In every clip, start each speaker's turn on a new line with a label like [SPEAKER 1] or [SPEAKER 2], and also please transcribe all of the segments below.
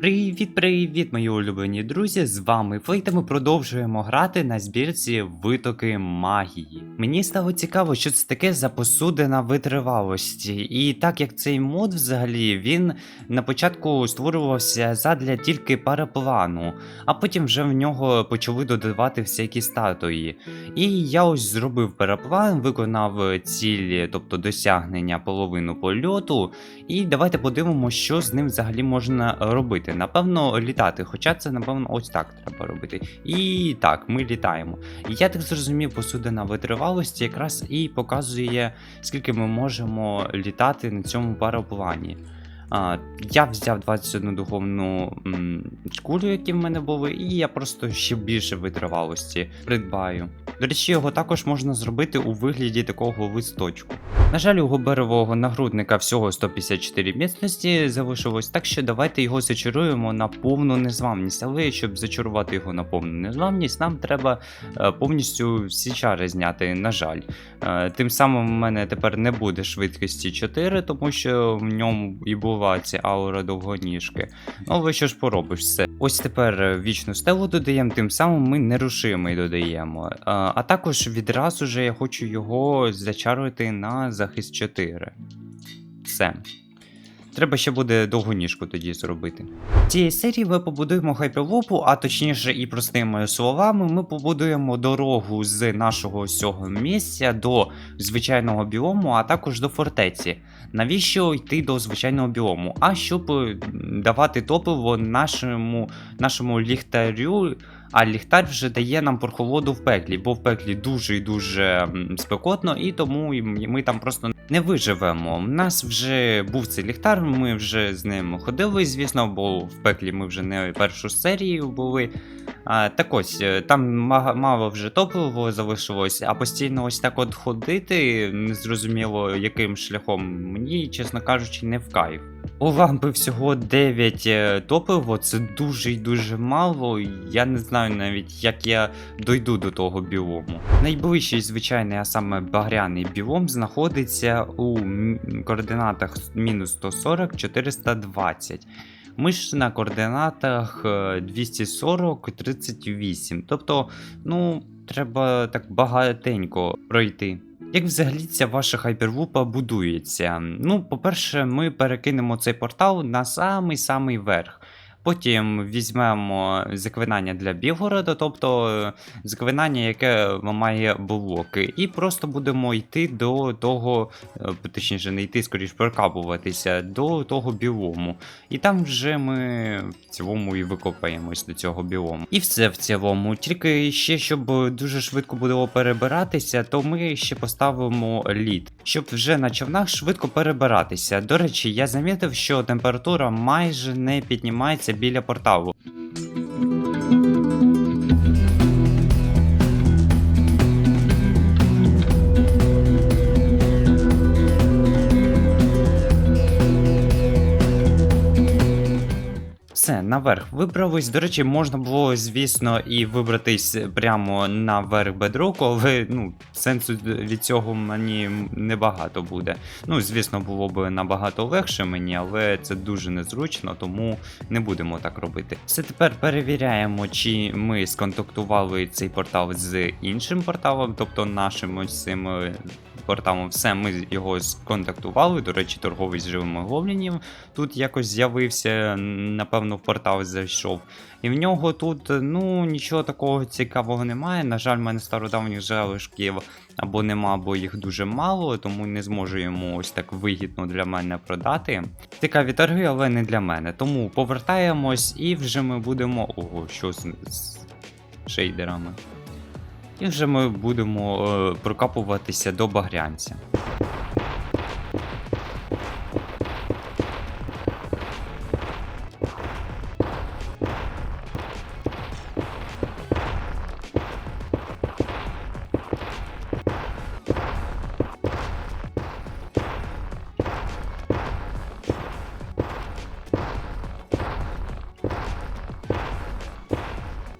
[SPEAKER 1] Привіт-привіт, мої улюблені друзі! З вами Флейт, ми продовжуємо грати на збірці витоки магії. Мені стало цікаво, що це таке за посудина витривалості. І так як цей мод взагалі він на початку створювався задля тільки параплану, а потім вже в нього почали додавати всякі статуї. І я ось зробив параплан, виконав цілі, тобто досягнення половину польоту. І давайте подивимося, що з ним взагалі можна робити. Напевно, літати, хоча це, напевно, ось так треба робити. І так, ми літаємо. Я так зрозумів, посудина витривалості якраз і показує, скільки ми можемо літати на цьому параплані. Я взяв 21 духовну шкуру, які в мене були, і я просто ще більше витривалості придбаю. До речі, його також можна зробити у вигляді такого листочку. На жаль, у гоберового нагрудника всього 154 міцності залишилось, так що давайте його зачаруємо на повну незламність. Але щоб зачарувати його на повну незламність, нам треба е, повністю всі чари зняти, на жаль. Е, Тим самим в мене тепер не буде швидкості 4, тому що в ньому і була ця аура довгоніжки. Ну, але що ж поробиш все. Ось тепер е, вічну стелу додаємо, тим самим ми нерушимий додаємо. А, А також відразу же я хочу його зачарувати на захист 4. Все. Треба ще буде довгу ніжку тоді зробити. В цієї серії ми побудуємо хайперлупу, а точніше, і простими словами, ми побудуємо дорогу з нашого ось цього місця до звичайного біому, а також до фортеці. Навіщо йти до звичайного біому? А щоб давати топливо нашому, нашому ліхтарю. А ліхтар вже дає нам прохолоду в пеклі, бо в пеклі дуже і дуже спекотно, і тому ми там просто не виживемо. У нас вже був цей ліхтар, ми вже з ним ходили, звісно, бо в пеклі ми вже не першу серію були. А, так ось, е, там ма- мало вже топливо залишилось, а постійно ось так от ходити, незрозуміло яким шляхом, мені, чесно кажучи, не в кайф. У лампи всього 9 топливо, це дуже і дуже мало. Я не знаю навіть, як я дойду до того біому. Найближчий звичайний, а саме багряний біом, знаходиться у координатах мінус 140 420. Ми ж на координатах е, 240 38. Тобто, ну, треба так багатенько пройти. Як взагалі ця ваша хайперлупа будується? Ну, по-перше, ми перекинемо цей портал на самий-самий верх. Потім візьмемо заклинання для Білгорода, тобто е, заклинання, яке має блоки, і просто будемо йти до того, е, точніше, не йти, скоріш прокапуватися до того білому. І там вже ми в цілому і викопаємось до цього біому. І все в цілому. Тільки ще, щоб дуже швидко було перебиратися, то ми ще поставимо лід, щоб вже на човнах швидко перебиратися. До речі, я замітив, що температура майже не піднімається біля порталу. Наверх вибрались. До речі, можна було, звісно, і вибратись прямо на верх бедроку, але ну, сенсу від цього мені небагато буде. Ну, звісно, було б набагато легше мені, але це дуже незручно, тому не будемо так робити. Все тепер перевіряємо, чи ми сконтактували цей портал з іншим порталом, тобто нашим ось цим порталом. Все, ми його сконтактували. До речі, торговий з живими гоблінів тут якось з'явився, напевно, в портал зайшов. І в нього тут ну нічого такого цікавого немає. На жаль, в мене стародавніх залишків або нема, або їх дуже мало, тому не зможу йому ось так вигідно для мене продати. Цікаві торги, але не для мене. Тому повертаємось і вже ми будемо. Ого, що з, з шейдерами. І вже ми будемо е, прокапуватися до багрянця.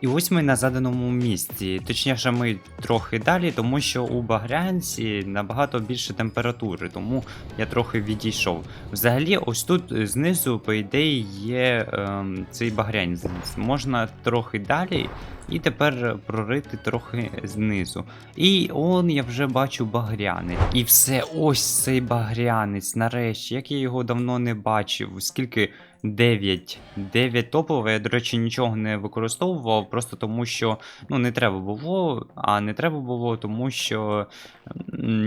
[SPEAKER 1] І ось ми на заданому місці. Точніше, ми трохи далі, тому що у Багрянці набагато більше температури, тому я трохи відійшов. Взагалі, ось тут е, знизу, по ідеї, є ем, цей багрянець. Можна трохи далі. І тепер прорити трохи знизу. І он я вже бачу багрянець. І все, ось цей багрянець. Нарешті, як я його давно не бачив. Скільки 9. 9 топових. Я, до речі, нічого не використовував, просто тому що ну, не треба було, а не треба було, тому що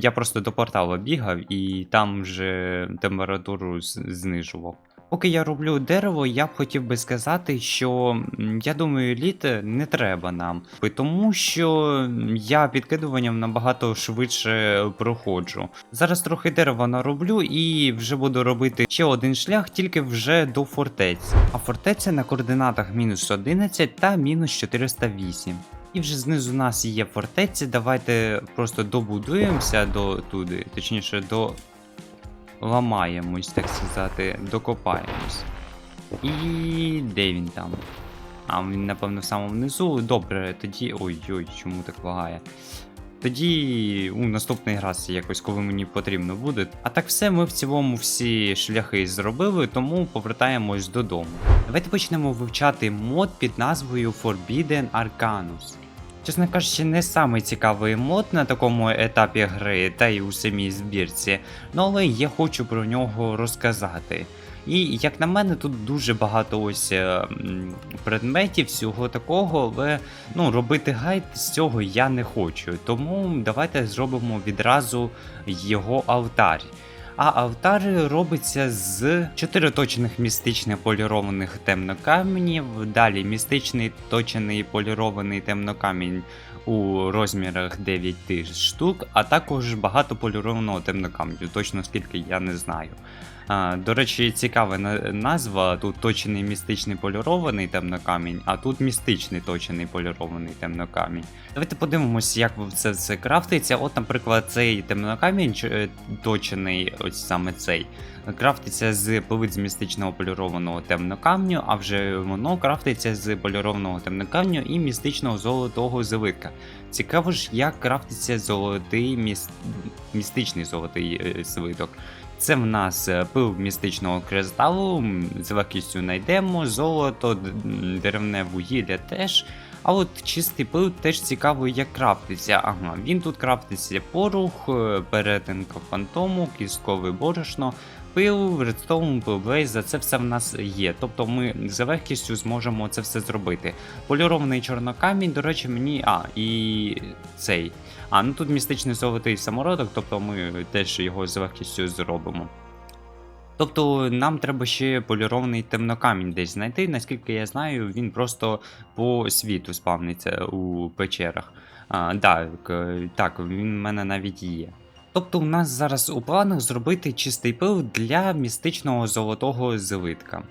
[SPEAKER 1] я просто до портала бігав і там вже температуру знижував. Поки я роблю дерево, я б хотів би сказати, що я думаю, літ не треба нам, тому що я підкидуванням набагато швидше проходжу. Зараз трохи дерева нароблю і вже буду робити ще один шлях, тільки вже до фортеці. А фортеця на координатах мінус 11 та мінус 408. І вже знизу нас є фортеця. Давайте просто добудуємося до туди, точніше, до ламаємось, так сказати, докопаємось. І де він там? А він, напевно, в самому внизу. Добре, тоді. Ой-ой, чому так лагає? Тоді у наступний раз якось, коли мені потрібно буде. А так все, ми в цілому всі шляхи зробили, тому повертаємось додому. Давайте почнемо вивчати мод під назвою Forbidden Arcanus. Чесно кажучи, не самий цікавий мод на такому етапі гри, та й у самій збірці, ну але я хочу про нього розказати. І як на мене, тут дуже багато ось е, предметів, всього такого, але ну, робити гайд з цього я не хочу. Тому давайте зробимо відразу його алтарь. А алтар робиться з чотири точених містичних полірованих темнокаменів. Далі містичний точений полірований темнокамінь у розмірах 9 штук, а також багато полірованого темнокаменю. Точно скільки я не знаю. До речі, цікава назва. Тут точений містичний полірований темнокамінь, а тут містичний точений полірований темнокамінь. Давайте подивимось, як це все крафтиться. От, наприклад, цей темнокамінь е, точений, ось саме цей, крафтиться з полиць з містичного полірованого темнокамню, а вже воно крафтиться з полірованого темнокамню і містичного золотого зелитка. Цікаво ж, як крафтиться золотий міс... містичний золотий е, свиток. Це в нас е, пил містичного кристалу, з легкістю знайдемо, золото, деревне вугілля теж. А от чистий пил теж цікаво, як крафтиться. Ага, він тут крафтиться порух, е, перетинка фантому, кісткове борошно, пил, редстоун, пилблейза, це все в нас є. Тобто ми за легкістю зможемо це все зробити. Полірований чорнокамінь, до речі, мені. А, і цей. А, ну тут містичний золотий самородок, тобто ми теж його з легкістю зробимо. Тобто нам треба ще полірований темнокамінь десь знайти. Наскільки я знаю, він просто по світу спавниться у печерах. А, так, так, він в мене навіть є. Тобто, у нас зараз у планах зробити чистий пил для містичного золотого злитка.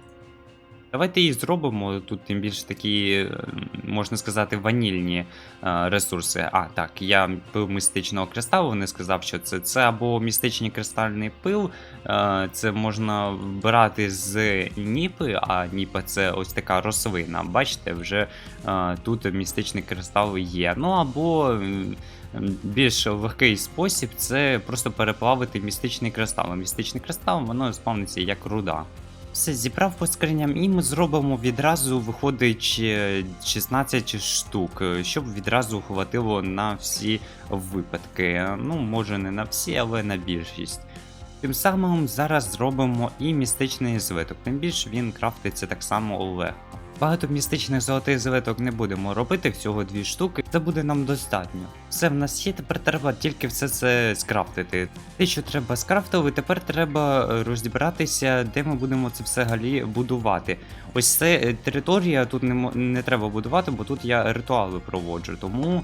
[SPEAKER 1] Давайте її зробимо. Тут тим більше такі, е, можна сказати, ванільні е, ресурси. А, так, я пил містичного кристалу, не сказав, що це. Це або містичний кристальний пил, е, це можна вбирати з ніпи, а ніпа це ось така рослина. Бачите, вже е, тут містичний кристал є. Ну або. Більш легкий спосіб це просто переплавити містичний кристал. Містичний кристал воно спавниться як руда. Все, зібрав по скриням, і ми зробимо відразу, виходить е, 16 штук, е, щоб відразу хватило на всі випадки. Ну, може не на всі, але на більшість. Тим самим зараз зробимо і містичний звиток, тим більше він крафтиться так само легко. Багато містичних золотих злиток не будемо робити, всього дві штуки, це буде нам достатньо. Все в нас є, тепер треба тільки все це скрафтити. Те, що треба скрафтили, тепер треба е, розібратися, де ми будемо це все галі будувати. Ось це е, територія, тут не, не треба будувати, бо тут я ритуали проводжу, тому.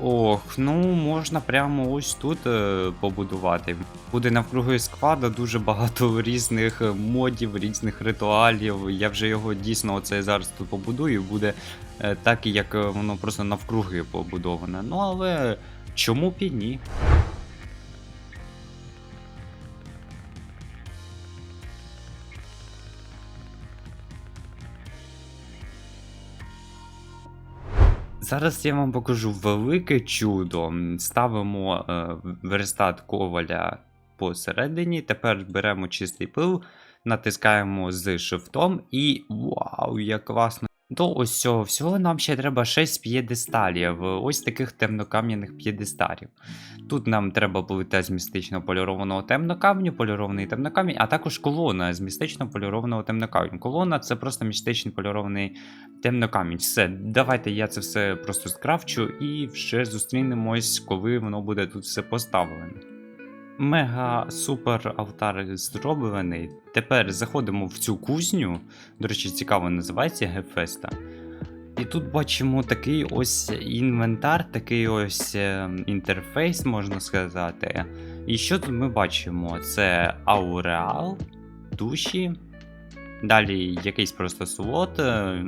[SPEAKER 1] Ох, ну можна прямо ось тут е, побудувати. Буде навкруги сквада дуже багато різних е, модів, різних ритуалів. Я вже його дійсно оце зараз тут побудую, буде е, так, як е, воно просто навкруги побудоване. Ну але чому б і ні? Зараз я вам покажу велике чудо. Ставимо е, верстат коваля посередині. Тепер беремо чистий пил, натискаємо з шифтом і вау, як класно! До ось цього всього нам ще треба 6 п'єдесталів, ось таких темнокам'яних п'єдесталів. Тут нам треба плита з містично полірованого темнокамню, полірований темнокамінь, а також колона з містично полірованого темнокамню. Колона це просто містичний полірований темнокамінь. Все, давайте я це все просто скрафчу і вже зустрінемось, коли воно буде тут все поставлене. Мега супер алтар зроблений. Тепер заходимо в цю кузню. До речі, цікаво називається Гефеста. І тут бачимо такий ось інвентар, такий ось е, інтерфейс, можна сказати. І що тут ми бачимо? Це ауреал, душі. Далі якийсь просто слот, е,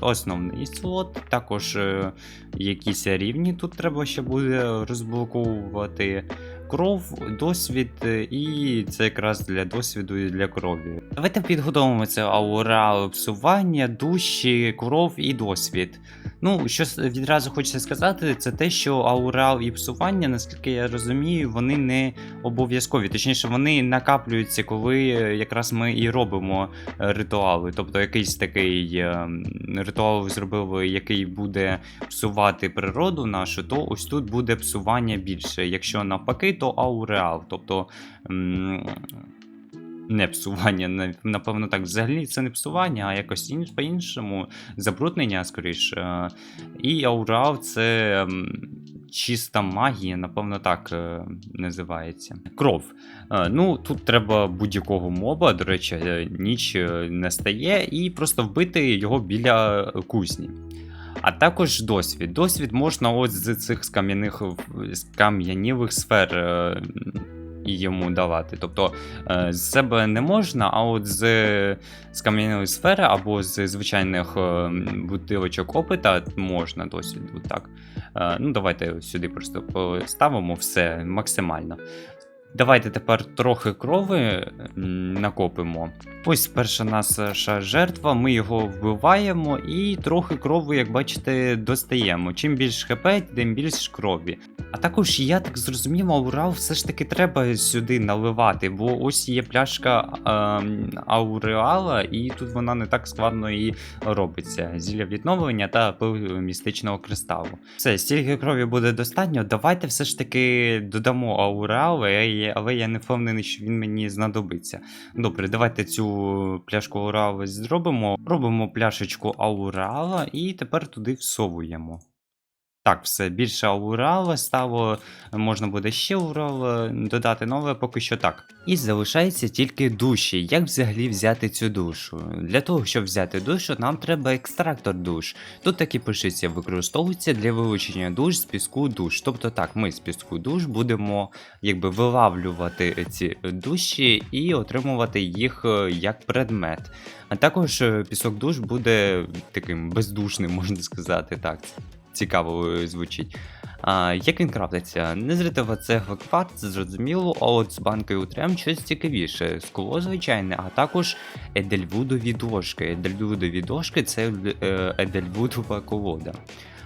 [SPEAKER 1] основний слот, також е, якісь рівні тут треба ще буде розблоковувати. Кров, досвід, е, і це якраз для досвіду і для крові. Давайте підготовимо це ауреал псування, душі, кров і досвід. Ну, що відразу хочеться сказати, це те, що ауреал і псування, наскільки я розумію, вони не обов'язкові. Точніше, вони накаплюються, коли е, якраз ми і робимо е, ритуали. Тобто якийсь такий ритуал зробили, який буде псувати природу нашу, то ось тут буде псування більше. Якщо навпаки, то ауреал. Тобто. Не псування, напевно, так. Взагалі це не псування, а якось інш, по-іншому забруднення, скоріш. І ауреал це чиста магія, напевно, так е, називається. Кров. Е, Ну, тут треба будь-якого моба, до речі, е, ніч не стає, і просто вбити його біля кузні. А також досвід. Досвід можна ось з цих скам'яних скам'янілих сфер е, йому давати. Тобто е, з себе не можна, а от з, з кам'яної сфери або з звичайних е, бутилочок опита можна досвід. От так. Ну, давайте сюди просто поставимо все максимально. Давайте тепер трохи крови накопимо. Ось перша наша жертва, ми його вбиваємо і трохи крови, як бачите, достаємо. Чим більш хп, тим більш крові. А також я так зрозумів, аурал все ж таки треба сюди наливати, бо ось є пляшка ем, ауреала, і тут вона не так складно і робиться. Зілля відновлення та пил містичного кристалу. Все, стільки крові буде достатньо. Давайте все ж таки додамо ауреал, я- але я не впевнений, що він мені знадобиться. Добре, давайте цю пляшку ауреала зробимо. Робимо пляшечку Аурала і тепер туди всовуємо. Так, все, більше аурала стало, можна буде ще аурал додати нове, поки що так. І залишається тільки душі. Як взагалі взяти цю душу? Для того, щоб взяти душу, нам треба екстрактор душ. Тут так і пишеться, використовується для вилучення душ з піску душ. Тобто так, ми з піску душ будемо якби вилавлювати ці душі і отримувати їх е, як предмет. А також е, пісок душ буде таким бездушним, можна сказати так цікаво звучить. А, як він крафтиться? Незритова цегла кварц, зрозуміло, а от з банкою трем щось цікавіше. Скло звичайне, а також едельвудові дошки. Едельвудові дошки це е, едельвудова колода.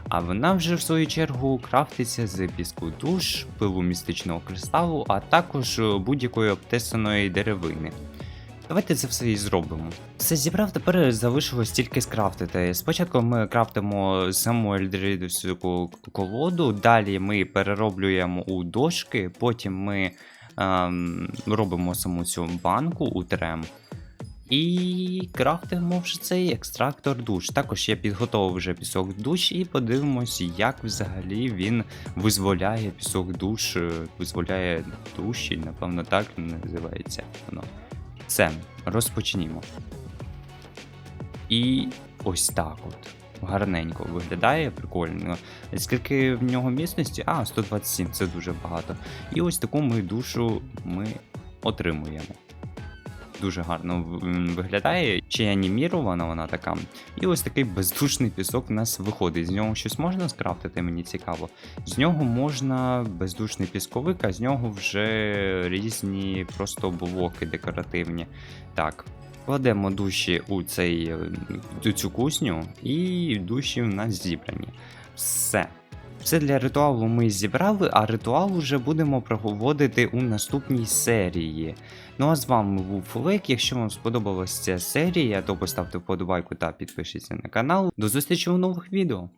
[SPEAKER 1] А вона вже в свою чергу крафтиться з піску душ, пилу містичного кристалу, а також е, будь-якої обтесаної деревини. Давайте це все і зробимо. Все зібрав, тепер залишилось тільки скрафтити. Спочатку ми крафтимо саму ельдридовську колоду, далі ми перероблюємо у дошки, потім ми ем, робимо саму цю банку у трем. І крафтимо вже цей екстрактор душ. Також я підготував вже пісок душ і подивимось, як взагалі він визволяє пісок душ, е, визволяє душі, напевно, так називається воно. Все, розпочнімо. І ось так от. Гарненько виглядає, прикольно. Скільки в нього міцності? А, 127, це дуже багато. І ось таку ми душу ми отримуємо. Дуже гарно виглядає, й анімірована вона така. І ось такий бездушний пісок в нас виходить. З нього щось можна скрафтити, мені цікаво. З нього можна бездушний пісковик, а з нього вже різні просто блоки декоративні. Так. Кладемо душі у цей у цю кусню, і душі в нас зібрані. Все. Все для ритуалу ми зібрали, а ритуал вже будемо проводити у наступній серії. Ну а з вами був Флек. Якщо вам сподобалася ця серія, то поставте вподобайку та підпишіться на канал. До зустрічі у нових відео.